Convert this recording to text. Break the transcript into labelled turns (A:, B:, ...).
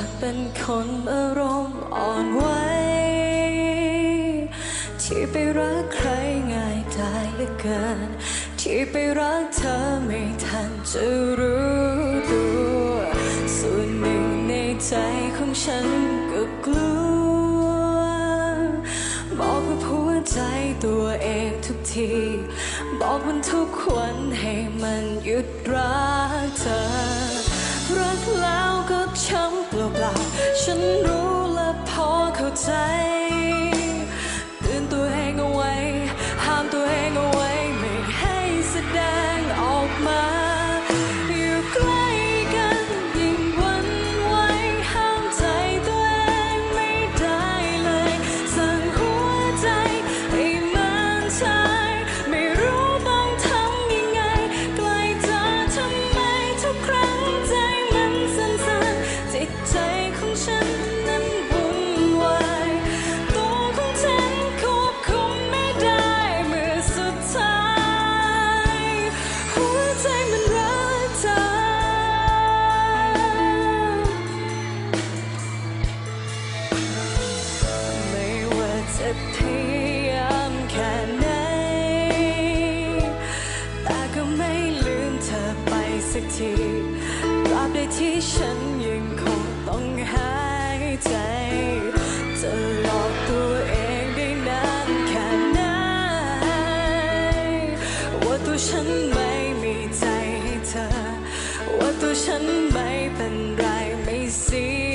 A: ากเป็นคนอารมณ์อ่อนไหวที่ไปรักใครง่ายได้เหลือเกิน ที่ไปรักเธอไม่ทันจะรู้ตัว ส่วนหนึ่งในใจของฉันก็กลัว บอกกับหัวใจตัวเองทุกที บอกมันทุกวันให้มันหยุดรัก รู้และพอเข้าใจ ทีตราบใดที่ฉันยังคงต้องหายใจจะหลอกตัวเองได้นานแค่ไหนว่าตัวฉันไม่มีใจให้เธอ ว่าตัวฉันไม่เป็นไรไม่เสีย